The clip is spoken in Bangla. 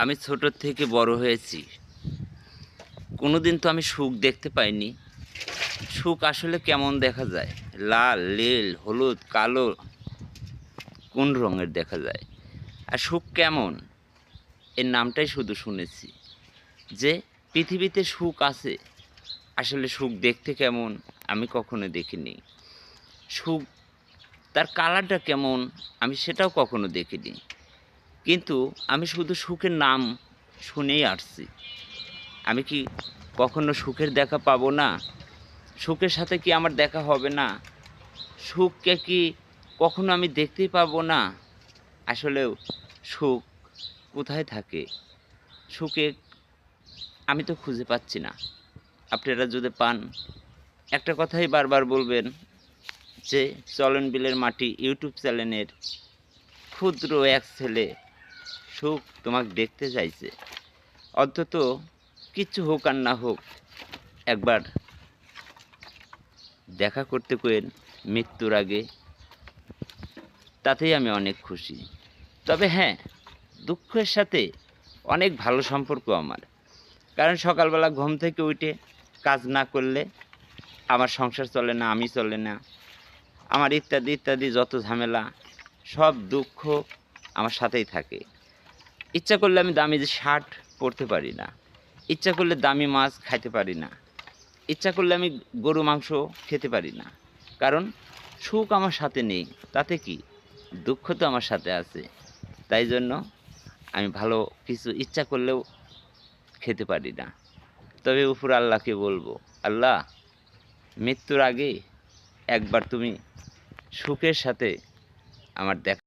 আমি ছোট থেকে বড় হয়েছি। কোনোদিন তো আমি সুখ দেখতে পাইনি। সুখ আসলে কেমন দেখা যায়? লাল, নীল, হলুদ, কালো, কোন রঙের দেখা যায়? আর সুখ কেমন? এর নামটাই শুধু শুনেছি। যে পৃথিবীতে সুখ আছে, আসলে সুখ দেখতে কেমন আমি কখনো দেখিনি। সুখ তার কালারটা কেমন আমি সেটাও কখনো দেখিনি। কিন্তু আমি শুধু সুখের নাম শুনেই আসছি। আমি কি কখনো সুখের দেখা পাবো না? সুখের সাথে কি আমার দেখা হবে না? সুখকে কি কখনো আমি দেখতেই পাবো না? আসলেও সুখ কোথায় থাকে? সুখে আমি তো খুঁজে পাচ্ছি না। আপনারা যদি পান, একটা কথাই বারবার বলবেন যে চলন বিলের মাটি ইউটিউব চ্যানেলের ক্ষুদ্র এক ছেলে সুখ তোমাকে দেখতে চাইছে। অন্তত কিচ্ছু হোক আর না হোক, একবার দেখা করতে কোয়েন মৃত্যুর আগে তাতেই আমি অনেক খুশি। তবে হ্যাঁ দুঃখের সাথে অনেক ভালো সম্পর্ক আমার। কারণ সকালবেলা ঘুম থেকে উঠে কাজ না করলে আমার সংসার চলে না, আমি চলে না। আমার ইত্যাদি ইত্যাদি যত ঝামেলা, সব দুঃখ আমার সাথেই থাকে। ইচ্ছা করলে আমি দামি যে শার্ট পরতে পারি না। ইচ্ছা করলে দামি মাছ খাইতে পারি না। ইচ্ছা করলে আমি গরু মাংস খেতে পারি না। কারণ সুখ আমার সাথে নেই। তাতে কি? দুঃখ তো আমার সাথে আছে। তাই জন্য আমি ভালো কিছু ইচ্ছা করলেও খেতে পারি না। তবে উপর আল্লাহকে বলব, আল্লাহ, মৃত্যুর আগে একবার তুমি সুখের সাথে আমার দেখা